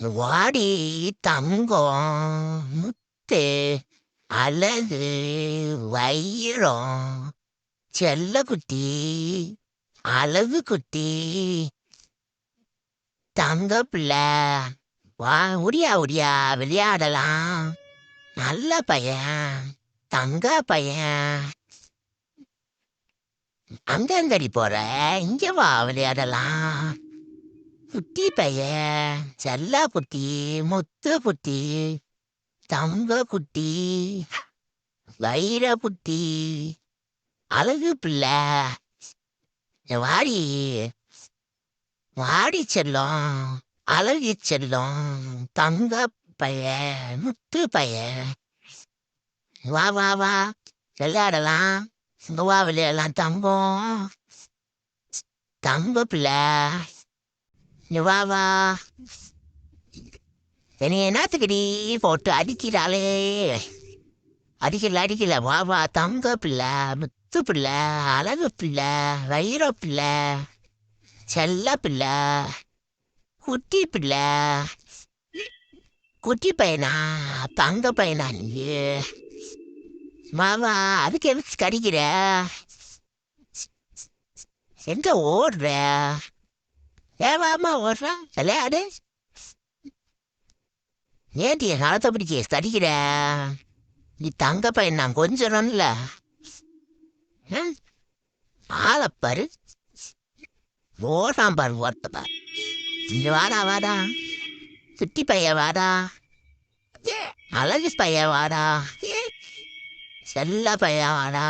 வாடி தங்கம் முத்து அழகு வைரம் செல்ல குட்டி அழகு குட்டி தங்க பிள்ளை வா உரியா உரியா விளையாடலாம். நல்ல பையன் தங்க பையன். அங்கங்கடி போற? இங்க வா விளையாடலாம். குட்டி பைய செல்லா குட்டி முத்து குட்டி தங்க குட்டி வைர குட்டி அழகு பிள்ளை. வாடி. வாடி செல்லும் அழகு செல்லும் தங்க பைய முத்து பைய. வா வா வா. விளையாடலாம். இங்க வா விளையாடலாம். தங்கம். தங்க பிள்ளை. இங்க வா வா என்னை என்னத்துக்கடி போட்டு அடிக்கிறாளே அடிக்கல அடிக்கல வா வா தங்க பிள்ளை முத்து பிள்ளை அழகு பிள்ளை வைர பிள்ளை செல்ல பிள்ளை குட்டி பிள்ளை குட்டி பையனா தங்க பையனா நீ மாமா அதுக்கு எதுக்கு கடிக்கிற எங்க ஓடுற ஏவாமா ஓடுற விளையாடு ஏன்டி என் காலத்தை பிடிக்க தடிக்கிற நீ தங்க பையன் நான் கொஞ்சம்ல ஆளப்பாரு ஓடாம் பாரு ஓட்டப்பா இங்க வாடா வாடா சுட்டி பையன் வாடா அழகு பையன் வாடா செல்ல பையன் வாடா